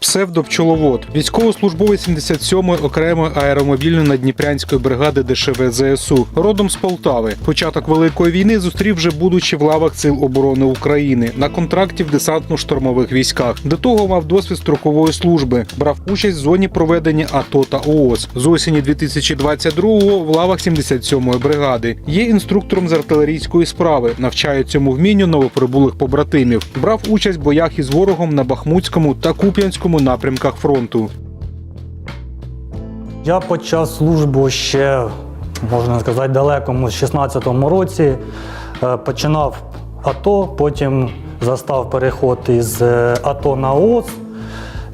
Псевдопчоловод, військовослужбовець 77-ї окремої аеромобільної надніпрянської бригади ДШВ ЗСУ, родом з Полтави. Початок великої війни зустрів вже будучи в лавах сил оборони України на контракті в десантно-штурмових військах. До того мав досвід строкової служби, брав участь в зоні проведення АТО та ООС. З осені 2022-го в лавах 77-ї бригади. Є інструктором з артилерійської справи, навчає цьому вмінню новоприбулих побратимів. Брав участь в боях із ворогом на Бахмутському та Куп'янському напрямках фронту. Я почав службу ще, можна сказати, далекому з 16-му році. Е, Починав АТО, потім застав переход із е, АТО на ООС.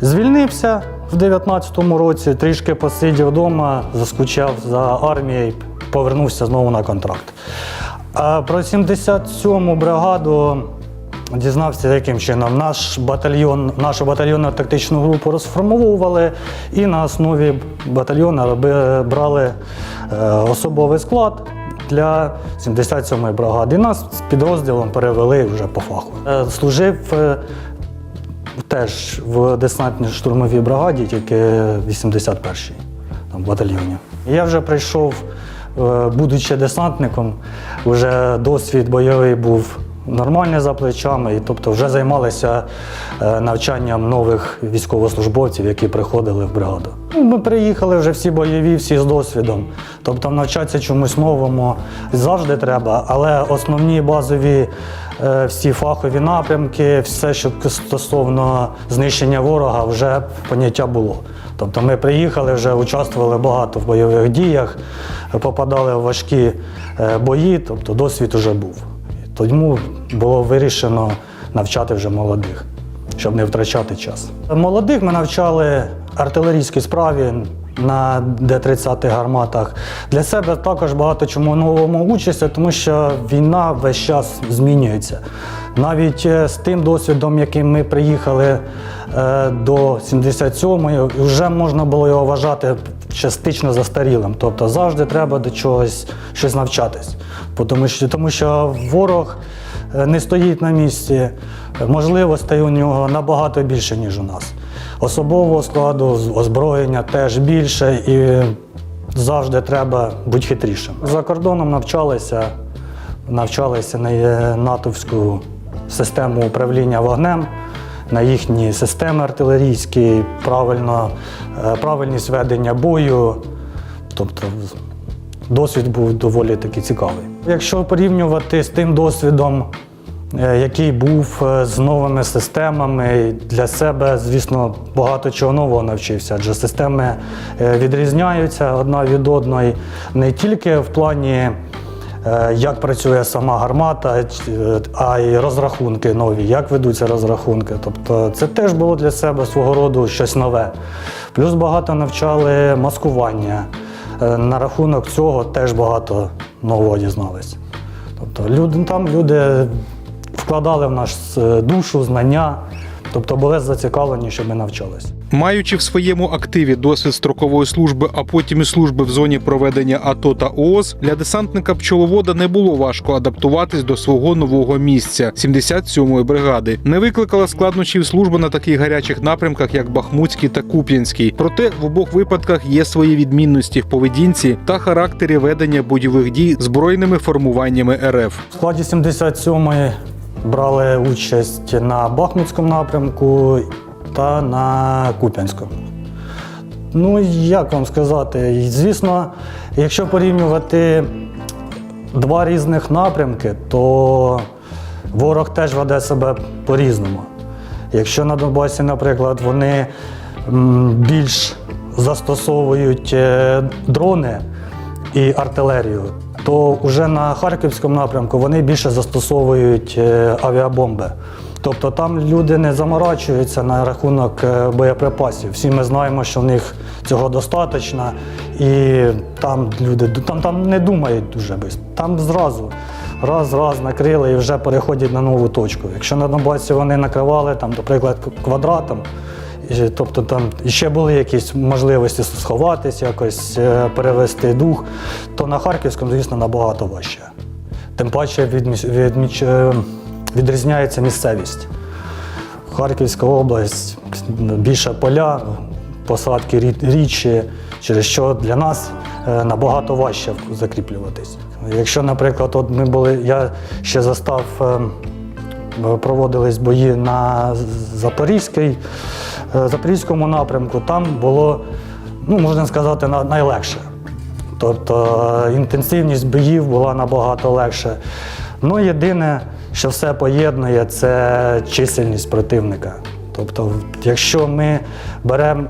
Звільнився в 19-му році, трішки посидів вдома, заскучав за армією, повернувся знову на контракт. Про 77-му бригаду Дізнався, яким чином наш батальйон, нашу батальйонну тактичну групу розформовували, і на основі батальйону роби- брали е, особовий склад для 77-ї бригади. Нас з підрозділом перевели вже по фаху. Е, Служив е, теж в десантній штурмовій бригаді, тільки 81-й там, батальйоні. Я вже прийшов, будучи десантником, вже досвід бойовий був нормальний за плечами, і тобто вже займалися е, навчанням нових військовослужбовців, які приходили в бригаду. Ну, Ми приїхали вже всі бойові, всі з досвідом. Тобто навчатися чомусь новому завжди треба, але основні базові е, всі фахові напрямки, все, що стосовно знищення ворога, вже поняття було. Тобто ми приїхали, вже участвували багато в бойових діях, попадали в важкі е, бої, тобто досвід вже був. Тому було вирішено навчати вже молодих, щоб не втрачати час. Молодих ми навчали артилерійській справі на Д-30 гарматах. Для себе також багато чому новому учиться, тому що війна весь час змінюється. Навіть е, з тим досвідом, яким ми приїхали е, до 77-ї, вже можна було його вважати частично застарілим. Тобто завжди треба до чогось щось навчатись. Тому що, тому що ворог е, не стоїть на місці, можливостей у нього набагато більше, ніж у нас. Особового складу, озброєння теж більше і завжди треба бути хитрішим. За кордоном навчалися, навчалися на е, натовську систему управління вогнем, на їхні системи артилерійські, правильно, е, правильність ведення бою. Тобто досвід був доволі таки цікавий. Якщо порівнювати з тим досвідом, е, який був е, з новими системами, для себе, звісно, багато чого нового навчився, адже системи відрізняються одна від одної не тільки в плані. Е, Як працює сама гармата, е, а й розрахунки нові, як ведуться розрахунки. Тобто це теж було для себе свого роду щось нове. Плюс багато навчали маскування. Е, На рахунок цього теж багато нового дізналися. Тобто люди, там люди вкладали в нас душу, знання, тобто були зацікавлені, щоб ми навчалися. Маючи в своєму активі досвід строкової служби, а потім і служби в зоні проведення АТО та ООС, для десантника пчоловода не було важко адаптуватись до свого нового місця 77-ї бригади. Не викликала складнощів служба на таких гарячих напрямках, як Бахмутський та Куп'янський. Проте в обох випадках є свої відмінності в поведінці та характері ведення бойових дій збройними формуваннями РФ. В складі 77-ї брали участь на Бахмутському напрямку та на Куп'янському. Ну, як вам сказати, звісно, якщо порівнювати два різних напрямки, то ворог теж веде себе по-різному. Якщо на Донбасі, наприклад, вони більш застосовують е, дрони і артилерію, то вже на Харківському напрямку вони більше застосовують е, авіабомби. Тобто там люди не заморачуються на рахунок е, боєприпасів. Всі ми знаємо, що в них цього достатньо, і там люди там, там не думають дуже швидко. Там зразу раз, раз накрили і вже переходять на нову точку. Якщо на Донбасі вони накривали, там, наприклад, квадратом, Тобто там ще були якісь можливості сховатись, якось е, перевести дух, то на Харківському, звісно, набагато важче. Тим паче відміч, відміч, е, відрізняється місцевість. Харківська область більше поля, посадки рі- річчі, через що для нас е, набагато важче закріплюватись. Якщо, наприклад, от ми були, я ще застав. ем, проводились бої на Запорізькій, Запорізькому напрямку, там було, ну, можна сказати, найлегше. Тобто е, інтенсивність боїв була набагато легше. Ну, єдине, що все поєднує, це чисельність противника. Тобто, якщо ми беремо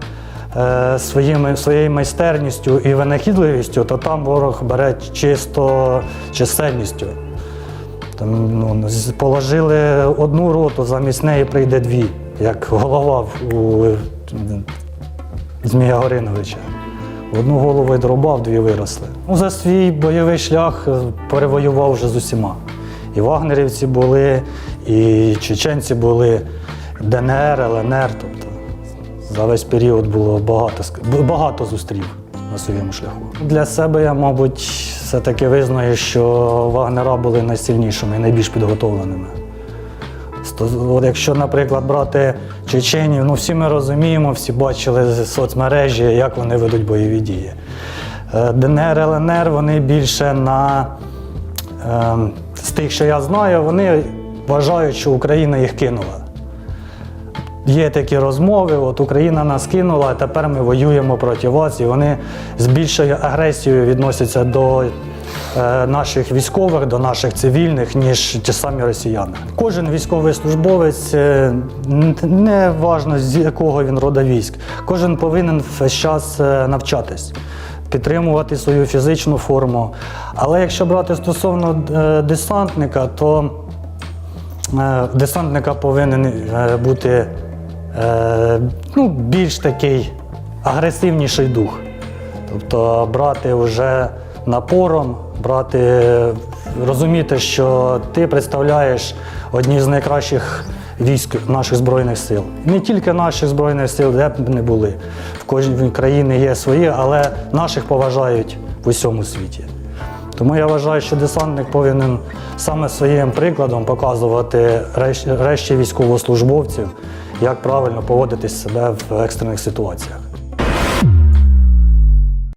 е, своїми, своєю майстерністю і винахідливістю, то там ворог бере чисто чисельністю. Там, ну, положили одну роту, замість неї прийде дві, як голова у Змія Гориновича. Одну голову відрубав, дві виросли. Ну, за свій бойовий шлях е, перевоював вже з усіма. І вагнерівці були, і чеченці були, ДНР, ЛНР. Тобто за весь період було багато, багато зустрів на своєму шляху. Для себе я, мабуть, все-таки визнаю, що вагнера були найсильнішими і найбільш підготовленими. От якщо, наприклад, брати чеченів, ну всі ми розуміємо, всі бачили з соцмережі, як вони ведуть бойові дії. Е, ДНР, ЛНР, вони більше на е, з тих, що я знаю, вони вважають, що Україна їх кинула. Є такі розмови, от Україна нас кинула, а тепер ми воюємо проти вас, і вони з більшою агресією відносяться до наших військових, до наших цивільних, ніж ті самі росіяни. Кожен військовий службовець, е, не важно з якого він рода військ, кожен повинен весь час е, навчатись. Підтримувати свою фізичну форму. Але якщо брати стосовно е, десантника, то Е, Десантника повинен е, бути е, ну, більш такий агресивніший дух. Тобто брати вже напором, брати, розуміти, що ти представляєш одні з найкращих військ наших Збройних сил. Не тільки наших Збройних сил, де б не були. В кожній країні є свої, але наших поважають в усьому світі. Тому я вважаю, що десантник повинен саме своїм прикладом показувати решті військовослужбовців, як правильно поводитись себе в екстрених ситуаціях.